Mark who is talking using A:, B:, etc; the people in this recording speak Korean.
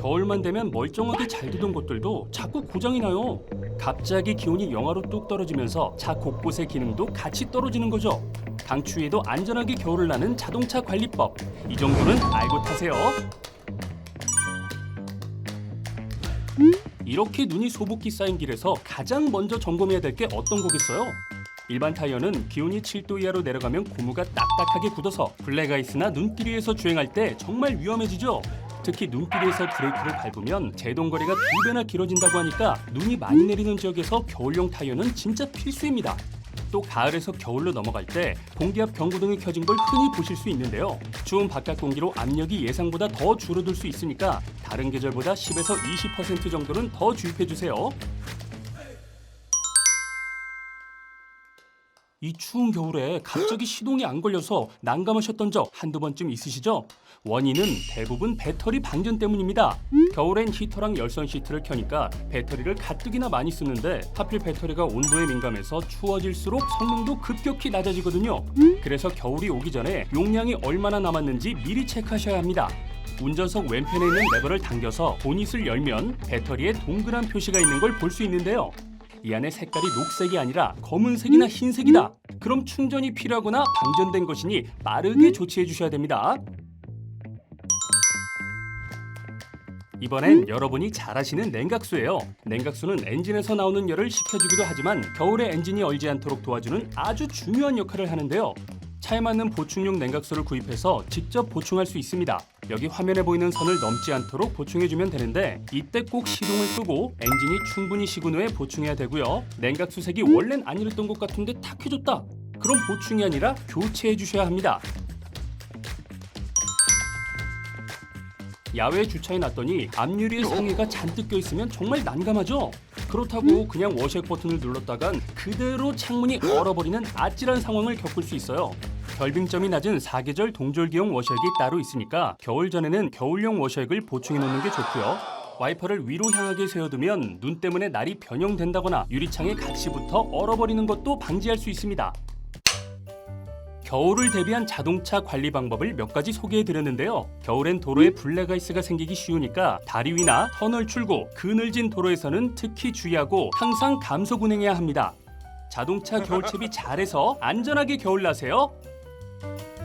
A: 겨울만 되면 멀쩡하게 잘 되던 것들도 자꾸 고장이 나요. 갑자기 기온이 영하로 뚝 떨어지면서 차 곳곳의 기능도 같이 떨어지는 거죠. 강추위에도 안전하게 겨울을 나는 자동차 관리법. 이 정도는 알고 타세요. 이렇게 눈이 소복히 쌓인 길에서 가장 먼저 점검해야 될 게 어떤 거겠어요? 일반 타이어는 기온이 7도 이하로 내려가면 고무가 딱딱하게 굳어서 블랙아이스나 눈길이에서 주행할 때 정말 위험해지죠. 특히 눈길에서 브레이크를 밟으면 제동거리가 두 배나 길어진다고 하니까 눈이 많이 내리는 지역에서 겨울용 타이어는 진짜 필수입니다. 또 가을에서 겨울로 넘어갈 때 공기압 경고등이 켜진 걸 흔히 보실 수 있는데요. 추운 바깥 공기로 압력이 예상보다 더 줄어들 수 있으니까 다른 계절보다 10에서 20% 정도는 더 주입해 주세요. 이 추운 겨울에 갑자기 시동이 안 걸려서 난감하셨던 적 한두 번쯤 있으시죠? 원인은 대부분 배터리 방전 때문입니다. 겨울엔 히터랑 열선 시트를 켜니까 배터리를 가뜩이나 많이 쓰는데 하필 배터리가 온도에 민감해서 추워질수록 성능도 급격히 낮아지거든요. 그래서 겨울이 오기 전에 용량이 얼마나 남았는지 미리 체크하셔야 합니다. 운전석 왼편에 있는 레버를 당겨서 보닛을 열면 배터리에 동그란 표시가 있는 걸 볼 수 있는데요. 이 안에 색깔이 녹색이 아니라 검은색이나 흰색이다. 그럼 충전이 필요하거나 방전된 것이니 빠르게 조치해 주셔야 됩니다. 이번엔 여러분이 잘 아시는 냉각수예요. 냉각수는 엔진에서 나오는 열을 식혀주기도 하지만 겨울에 엔진이 얼지 않도록 도와주는 아주 중요한 역할을 하는데요. 차에 맞는 보충용 냉각수를 구입해서 직접 보충할 수 있습니다. 여기 화면에 보이는 선을 넘지 않도록 보충해주면 되는데 이때 꼭 시동을 끄고 엔진이 충분히 식은 후에 보충해야 되고요. 냉각수 색이 원래는 안 이랬던 것 같은데 탁해졌다. 그럼 보충이 아니라 교체해 주셔야 합니다. 야외 주차해 놨더니 앞유리에 상해가 잔뜩 껴 있으면 정말 난감하죠. 그렇다고 그냥 워셔액 버튼을 눌렀다간 그대로 창문이 얼어버리는 아찔한 상황을 겪을 수 있어요. 결빙점이 낮은 사계절 동절기용 워셔액이 따로 있으니까 겨울 전에는 겨울용 워셔액을 보충해 놓는 게 좋고요. 와이퍼를 위로 향하게 세워두면 눈 때문에 날이 변형된다거나 유리창에 붙어 얼어버리는 것도 방지할 수 있습니다. 겨울을 대비한 자동차 관리 방법을 몇 가지 소개해 드렸는데요. 겨울엔 도로에 블랙아이스가 생기기 쉬우니까 다리 위나 터널 출구, 그늘진 도로에서는 특히 주의하고 항상 감속 운행해야 합니다. 자동차 겨울채비 잘해서 안전하게 겨울 나세요. Thank you.